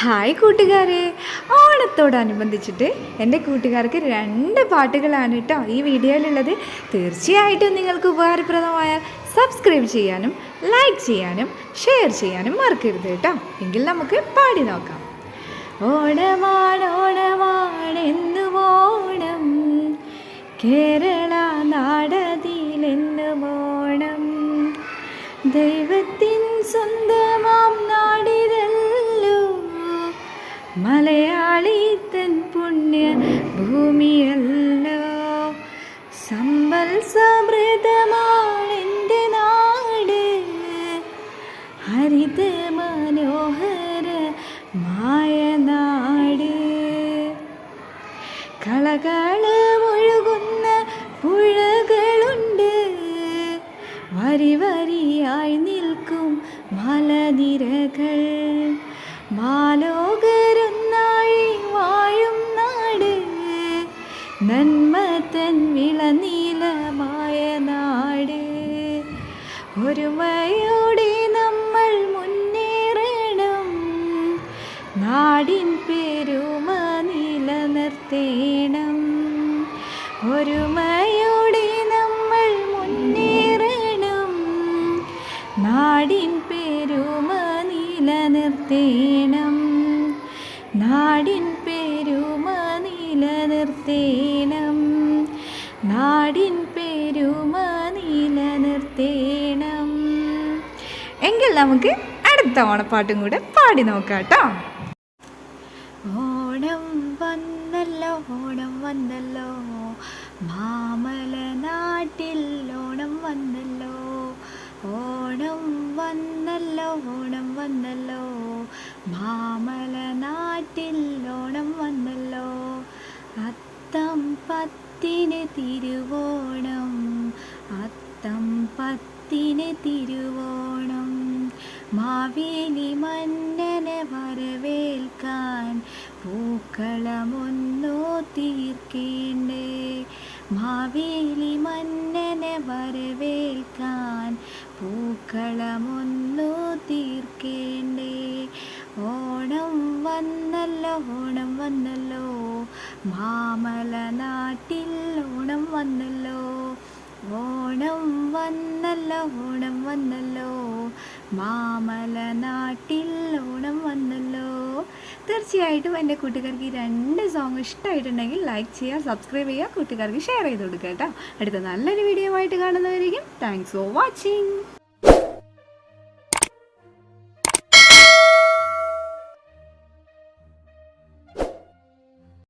Hi കൂട്ടുകാരെ. ഓണത്തോടനുബന്ധിച്ചിട്ട് എന്റെ കൂട്ടുകാർക്ക് രണ്ട് പാട്ടുകളാണ് കേട്ടോ ഈ വീഡിയോയിലുള്ളത്. തീർച്ചയായിട്ടും നിങ്ങൾക്ക് ഉപകാരപ്രദമായ സബ്സ്ക്രൈബ് ചെയ്യാനും ലൈക്ക് ചെയ്യാനും ഷെയർ ചെയ്യാനും മറക്കരുത് കേട്ടോ. എങ്കിൽ നമുക്ക് പാടി നോക്കാം. ഓണമാണ് ഓണമാണെന്നു ഓണം. കേരള നാടതിലെന്നു ഓണം. ദൈവത്തിൻ ഭൂമിയല്ലോ. സമ്പൽ സമൃദ്ധമാണെന്റെ നാട്. ഹരിത മനോഹര മായ നാട്. കളകൾ ഒഴുകുന്ന പുഴകളുണ്ട്. വരി വരിയായി നിൽക്കും മലനിരകൾ. മാലോകരൊന്നായി നന്മ തൻ വിളനീലമായ നാട്. ഒരുമയോടെ നമ്മൾ മുന്നേറണം. നാടിൻ പെരുമ നിലനിർത്തേണം. ഒരുമയോടെ നമ്മൾ മുന്നേറണം. നാടിൻ പെരുമ നിലനിർത്തേണം. നാടിൻ പെരുമ നിലനിർത്തേണം. നാടിൻ പെരുമ നിലനിർത്തേണം. എങ്കിൽ നമുക്ക് അടുത്ത ഓണപ്പാട്ടും കൂടെ പാടി നോക്കാം കേട്ടോ. ഓണം വന്നല്ലോ ഓണം വന്നല്ലോ. മാമല നാട്ടിൽ ഓണം വന്നല്ലോ. ഓണം വന്നല്ലോ ഓണം വന്നല്ലോ. മാമല നാട്ടിൽ ഓണം വന്നല്ലോ. അത്തം പത്തിന് തിരുവോണം അത്തം പത്തിന് തിരുവോണം. മാവേലി മന്നനെ വരവേൽക്കാൻ പൂക്കളമൊന്നോ തീർക്കേണ്ടേ. മാവേലി മന്നനെ വരവേൽക്കാൻ പൂക്കളമൊന്നോ തീർക്കേണ്ടേ. ഓണം വന്നല്ലോ ഓണം വന്നല്ലോ മാമല നാട്ടിൽ ഓണം വന്നല്ലോ. ഓണം വന്നല്ലോ ഓണം വന്നല്ലോ. മാമല നാട്ടിൽ ഓണം വന്നല്ലോ. തീർച്ചയായിട്ടും എന്റെ കൂട്ടുകാർക്ക് ഈ രണ്ട് സോങ് ഇഷ്ടമായിട്ടുണ്ടെങ്കിൽ ലൈക്ക് ചെയ്യുക സബ്സ്ക്രൈബ് ചെയ്യുക കൂട്ടുകാർക്ക് ഷെയർ ചെയ്ത് കൊടുക്കുക കേട്ടോ. അടുത്ത നല്ലൊരു വീഡിയോ ആയിട്ട് കാണുന്നവരിക്കും താങ്ക്സ് ഫോർ വാച്ചിങ്